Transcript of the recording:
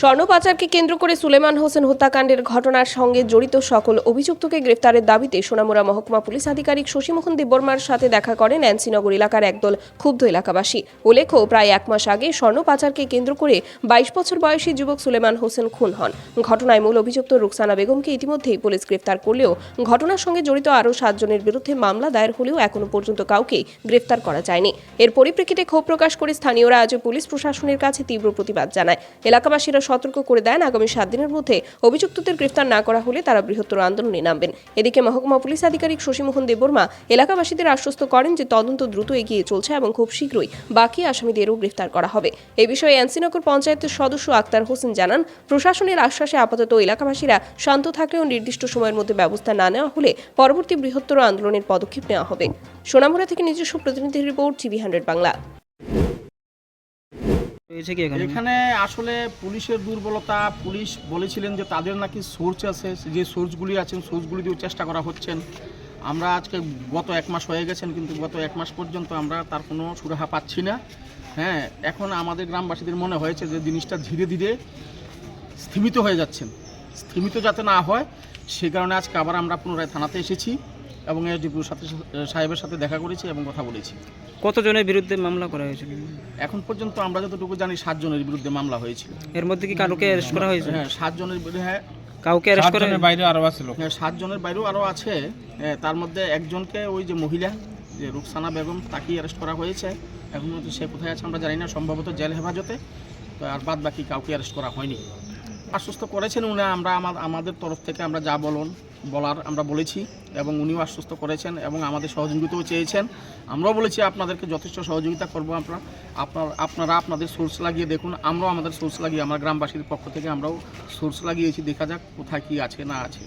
স্বর্ণ পাচারকে কেন্দ্র করে সুলেমান হোসেন হত্যাকাণ্ডের ঘটনার সঙ্গে জড়িত সকল অভিযুক্তকে গ্রেফতারের দাবিতে সোনামুড়া মহকুমা পুলিশ আধিকারিক শশীমোহন দেববর্মার সাথে দেখা করেন এনসিনগর এলাকার একদল ক্ষুব্ধ এলাকাবাসী। উল্লেখ্য, প্রায় এক মাস আগে স্বর্ণ পাচারকে কেন্দ্র করে বাইশ বছর বয়সী যুবক সুলেমান হোসেন খুন হন। ঘটনায় মূল অভিযুক্ত রুকসানা বেগমকে ইতিমধ্যেই পুলিশ গ্রেফতার করলেও ঘটনার সঙ্গে জড়িত আরও সাতজনের বিরুদ্ধে মামলা দায়ের হলেও এখনও পর্যন্ত কাউকে গ্রেফতার করা যায়নি। এর পরিপ্রেক্ষিতে ক্ষোভ প্রকাশ করে স্থানীয়রা আজ পুলিশ প্রশাসনের কাছে তীব্র প্রতিবাদ জানায়। এলাকাবাসীরা সতর্ক করে দেন আগামী সাত দিনের মধ্যে। অভিযুক্তদের গ্রেফতার না করা হলে তারা বৃহত্তর আন্দোলনে নামবেন। এদিকে মহকুমা পুলিশ আধিকারিক শশীমোহন দেববর্মা এলাকাবাসীদের আশ্বস্ত করেন যে তদন্ত দ্রুত এগিয়ে চলছে এবং খুব শীঘ্রই বাকি আসামিদেরও গ্রেফতার করা হবে। এ বিষয়ে এনসিনগর পঞ্চায়েতের সদস্য আক্তার হোসেন জানান, প্রশাসনের আশ্বাসে আপাতত এলাকাবাসীরা শান্ত থাকলেও নির্দিষ্ট সময়ের মধ্যে ব্যবস্থা না নেওয়া হলে পরবর্তী বৃহত্তর আন্দোলনের পদক্ষেপ নেওয়া হবে। সোনামুড়া থেকে নিজস্ব প্রতিনিধির রিপোর্ট, টিভি হান্ড্রেড বাংলা। হয়েছে কি এখানে? এখানে আসলে পুলিশের দুর্বলতা, পুলিশ বলেছিলেন যে তাদের নাকি সোর্স আছে, যে সোর্সগুলি আছেন, সোর্সগুলি দিয়েও চেষ্টা করা হচ্ছেন। আমরা আজকে গত এক মাস হয়ে গেছেন, কিন্তু গত এক মাস পর্যন্ত আমরা তার কোনো সুরাহা পাচ্ছি না। হ্যাঁ এখন আমাদের গ্রামবাসীদের মনে হয়েছে যে জিনিসটা ধীরে ধীরে স্থিমিত হয়ে যাচ্ছেন। স্থিমিত যাতে না হয়, সে কারণে আজকে আবার আমরা পুনরায় থানাতে এসেছি। এবং এসডিপির সাথে সাহেবের সাথে দেখা করেছি এবং কথা বলেছি। কতজনের বিরুদ্ধে মামলা করা হয়েছিল? এখন পর্যন্ত আমরা যতটুকু জানি সাতজনের বিরুদ্ধে মামলা হয়েছিল। এর মধ্যে কি কাউকে অ্যারেস্ট করা হয়েছে? হ্যাঁ সাতজনের বিরুদ্ধে হ্যাঁ। কাউকে অ্যারেস্ট করা বাইরে আরও আছে লোক। হ্যাঁ, সাতজনের বাইরেও আরও আছে। হ্যাঁ, তার মধ্যে একজনকে ওই যে মহিলা যে রুকসানা বেগম তাকেই অ্যারেস্ট করা হয়েছে। এখন সে কোথায় আছে আমরা জানি না সম্ভবত জেল হেফাজতে। তো আর বাদ বাকি কাউকে অ্যারেস্ট করা হয়নি। আশ্বস্ত করেছেন উনি, আমরা আমা- আমাদের তরফ থেকে আমরা যা বলুন, বলার আমরা বলেছি এবং উনিও আশ্বস্ত করেছেন এবং আমাদের সহযোগিতাও চেয়েছেন। আমরাও বলেছি আপনাদেরকে যথেষ্ট সহযোগিতা করব আমরা। আপনার, আপনারা আপনাদের সোর্স লাগিয়ে দেখুন, আমরাও আমাদের সোর্স লাগিয়ে, আমরা গ্রামবাসীর পক্ষ থেকে আমরাও সোর্স লাগিয়েছি, দেখা যাক কোথায় কী আছে, না আছে।